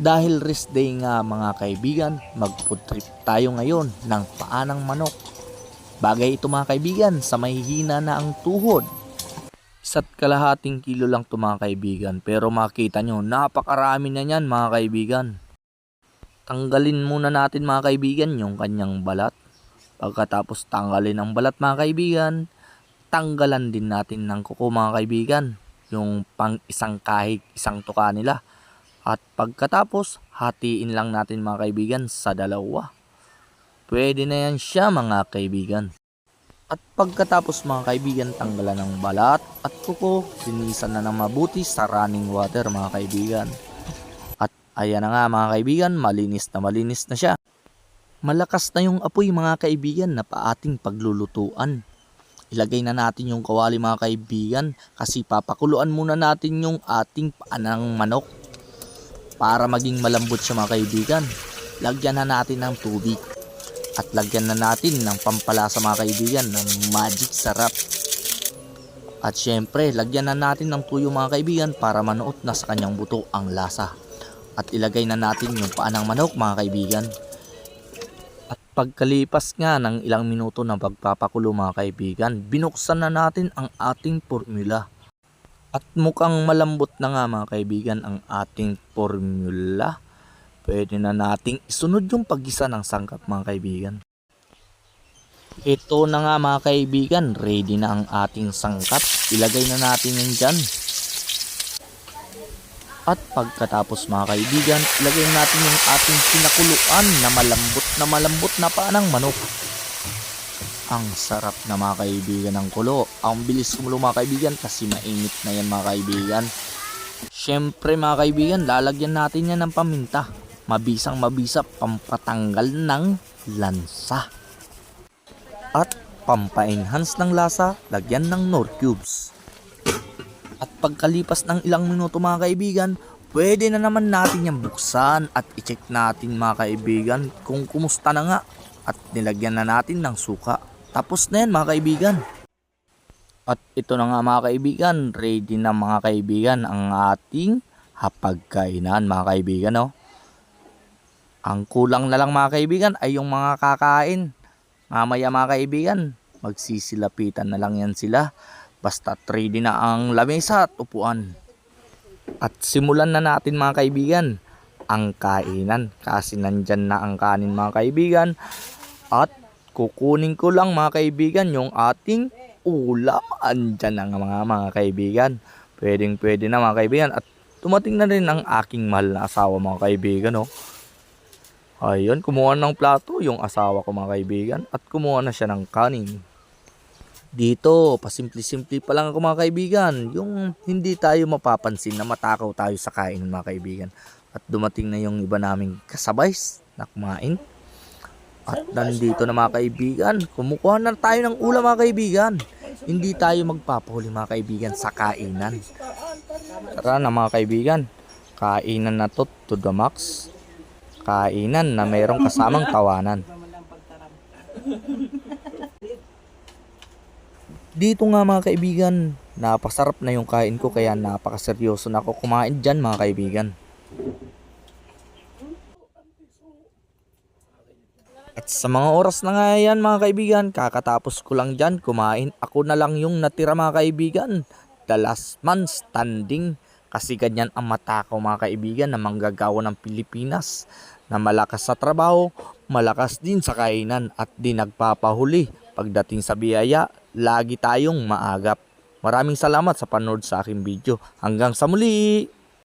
dahil rest day nga mga kaibigan, mag-food tayo ngayon ng paanang manok. Bagay ito mga kaibigan sa mahihina na ang tuhod. Isa't kalahating kilo lang ito mga kaibigan pero makita nyo napakarami na yan mga kaibigan. Tanggalin muna natin mga kaibigan yung kanyang balat. Pagkatapos tanggalin ang balat mga kaibigan, tanggalan din natin ng kuko mga kaibigan. Yung pang isang kahig, isang tuka nila. At pagkatapos, hatiin lang natin mga kaibigan sa dalawa. Pwede na yan siya mga kaibigan. At pagkatapos mga kaibigan, tanggalan ng balat at kuko, sinisan na ng mabuti sa running water mga kaibigan. At ayan na nga mga kaibigan, malinis na malinis na siya. Malakas na yung apoy mga kaibigan na paating paglulutuan. Ilagay na natin yung kawali mga kaibigan kasi papakuluan muna natin yung ating paanang manok para maging malambot siya mga kaibigan. Lagyan na natin ng tubig at lagyan na natin ng pampalasa mga kaibigan ng magic sarap. At syempre, lagyan na natin ng tuyo mga kaibigan para manuot na sa kanyang buto ang lasa. At ilagay na natin yung paanang manok mga kaibigan. At pagkalipas nga ng ilang minuto ng pagpapakulo mga kaibigan, binuksan na natin ang ating formula. At mukhang malambot na nga mga kaibigan ang ating formula. Pwede na nating isunod yung paggisa ng sangkap mga kaibigan. Ito na nga mga kaibigan, ready na ang ating sangkap. Ilagay na natin yan dyan. At pagkatapos mga kaibigan, ilagay natin yung ating pinakuluan na malambot na malambot na paanang manok. Ang sarap na mga kaibigan ng kulo. Ang bilis kumulo mga kaibigan kasi mainit na yan mga kaibigan. Siyempre mga kaibigan, lalagyan natin yan ng paminta. Mabisang mabisa pampatanggal ng lansa. At pampa-enhance ng lasa, lagyan ng Nor Cubes. At pagkalipas ng ilang minuto mga kaibigan, pwede na naman natin yung buksan at i-check natin mga kaibigan kung kumusta na nga. At nilagyan na natin ng suka. Tapos na yan mga kaibigan. At ito na nga mga kaibigan, ready na mga kaibigan ang ating hapagkainan mga kaibigan. No? Ang kulang na lang mga kaibigan ay yung mga kakain. Mamaya mga kaibigan, magsisilapitan na lang yan sila. Basta ready na ang lamesa at upuan. At simulan na natin mga kaibigan ang kainan. Kasi nandyan na ang kanin mga kaibigan. At kukunin ko lang mga kaibigan yung ating ulam. Andyan na mga, mga kaibigan. Pwedeng pwede na mga kaibigan. At tumating na rin ang aking mahal na asawa mga kaibigan. Oh. Ayun, kumuha ng plato yung asawa ko mga kaibigan. At kumuha na siya ng kanin. Dito, pasimple-simple pa lang ako mga kaibigan. Yung hindi tayo mapapansin na matakaw tayo sa kain mga kaibigan. At dumating na yung iba naming kasabay na kumain. At nandito na mga kaibigan, kumukuha na tayo ng ulam mga kaibigan. Hindi tayo magpapahuli mga kaibigan sa kainan. Tara na mga kaibigan, kainan na to to the max. Kainan na mayroong kasamang tawanan. Dito nga mga kaibigan, napasarap na yung kain ko kaya napakaseryoso na ako kumain dyan mga kaibigan. At sa mga oras na nga yan mga kaibigan, kakatapos ko lang dyan kumain. Ako na lang yung natira mga kaibigan. The last man standing. Kasi ganyan ang mata ko mga kaibigan na manggagawa ng Pilipinas. Na malakas sa trabaho, malakas din sa kainan at di nagpapahuli. Pagdating sa biyaya, lagi tayong maagap. Maraming salamat sa panood sa aking video. Hanggang sa muli!